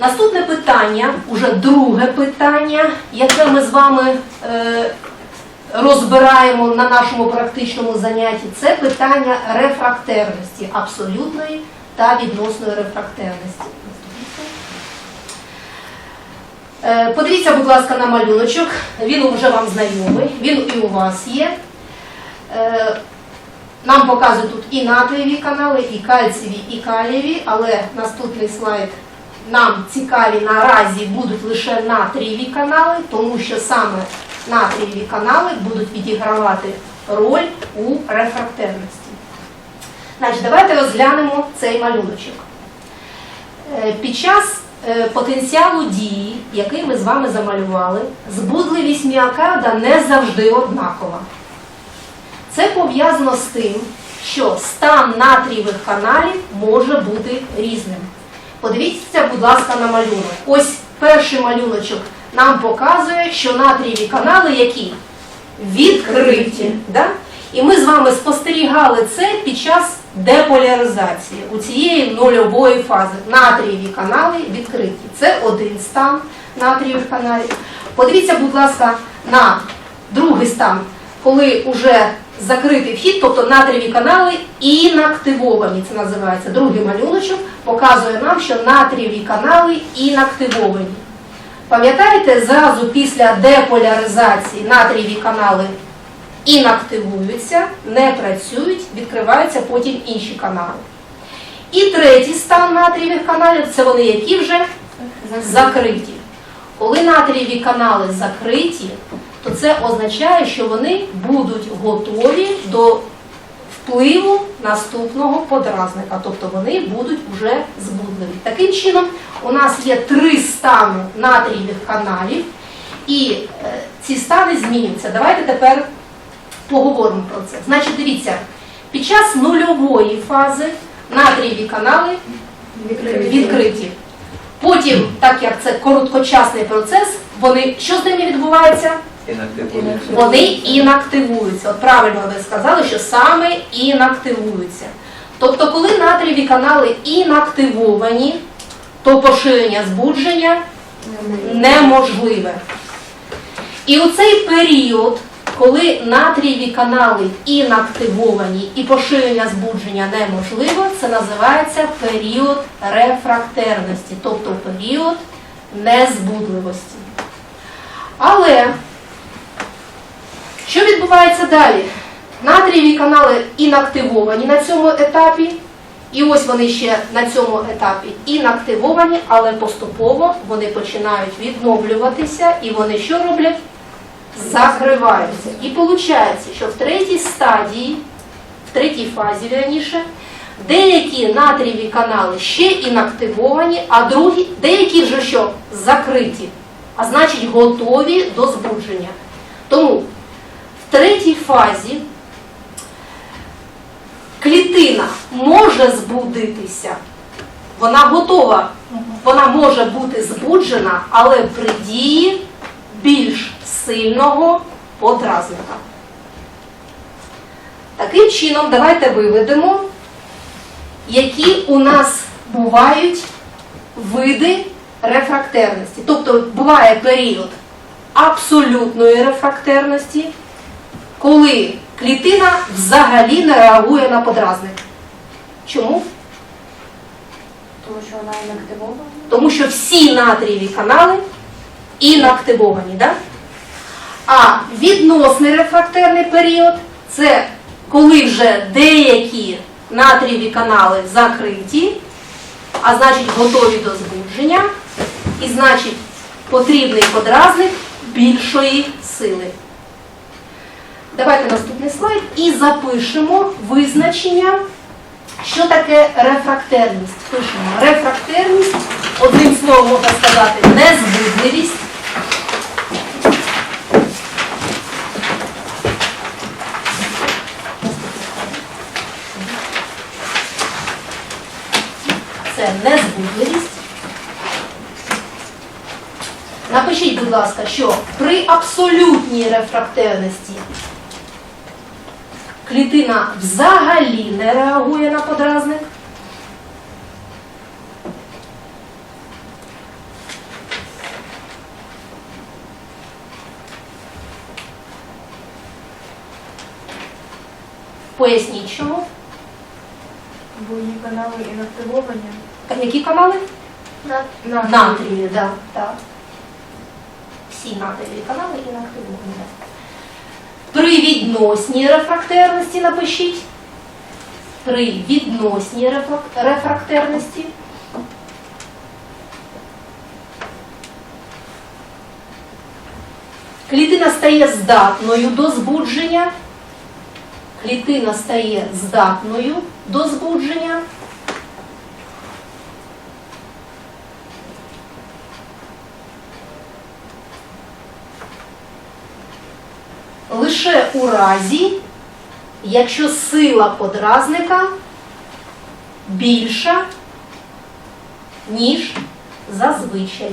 Наступне питання, уже друге питання, яке ми з вами е, розбираємо на нашому практичному занятті, це питання рефрактерності, абсолютної та відносної рефрактерності. Е, Подивіться, будь ласка, на малюночок. Він вже вам знайомий, він і у вас є. Е, Нам показують тут і натрієві канали, і кальцієві, і калієві, але наступний слайд нам цікаві наразі будуть лише натрієві канали, тому що саме натрієві канали будуть відігравати роль у рефрактерності. Значить, давайте розглянемо цей малюночок. Е, Під час е, потенціалу дії, який ми з вами замалювали, збудливість міокарда не завжди однакова. Це пов'язано з тим, що стан натрієвих каналів може бути різним. Подивіться, будь ласка, на малюнок. Ось перший малюночок нам показує, що натрієві канали які відкриті. Да? І ми з вами спостерігали це під час деполяризації у цієї нульової фази. Натрієві канали відкриті. Це один стан натрієвих каналів. Подивіться, будь ласка, на другий стан, коли вже закритий вхід, тобто натрієві канали інактивовані. Це називається другий малюночок, показує нам, що натрієві канали інактивовані. Пам'ятаєте, зразу після деполяризації натрієві канали інактивуються, не працюють, відкриваються потім інші канали. І третій стан натрієвих каналів це вони, які вже закриті. Коли натрієві канали закриті, то це означає, що вони будуть готові до впливу наступного подразника, тобто вони будуть вже збудливі. Таким чином, у нас є три стани натрієвих каналів, і е, ці стани змінюються. Давайте тепер поговоримо про це. Значить, дивіться, під час нульової фази натрієві канали відкриті. Потім, так як це короткочасний процес, вони що з ними відбувається? Вони інактивуються. От правильно ви сказали, що саме інактивуються. Тобто, коли натрієві канали інактивовані, то поширення збудження неможливе. І у цей період, коли натрієві канали інактивовані і поширення збудження неможливо, це називається період рефрактерності, тобто період незбудливості. Але відбувається далі? Натрієві канали інактивовані на цьому етапі, і ось вони ще на цьому етапі інактивовані, але поступово вони починають відновлюватися, і вони що роблять? Закриваються. І виходить, що в третій стадії, в третій фазі раніше, деякі натрієві канали ще інактивовані, а другі, деякі вже що? Закриті, а значить готові до збудження. Тому третій фазі клітина може збудитися, вона готова, вона може бути збуджена, але при дії більш сильного подразника. Таким чином, давайте виведемо, які у нас бувають види рефрактерності. Тобто буває період абсолютної рефрактерності, коли клітина взагалі не реагує на подразник. Чому? Тому що вона інактивована. Тому що всі натрієві канали інактивовані. Да? А відносний рефрактерний період це коли вже деякі натрієві канали закриті, а значить готові до збудження, і значить потрібний подразник більшої сили. Давайте наступний слайд і запишемо визначення, що таке рефрактерність. Пишемо рефрактерність, одним словом можна сказати, незбудливість. Це незбудливість. Напишіть, будь ласка, що при абсолютній рефрактерності клітина взагалі не реагує на подразник. Поясніть чому. Бо її канали інактивовані. А які канали? Натрії. Натрії, так. Да. Да. Всі натрії канали інактивовані. При відносній рефрактерності напишіть. При відносній рефрактерності. Клітина стає здатною до збудження. Клітина стає здатною до збудження. Лише у разі, якщо сила подразника більша, ніж зазвичай.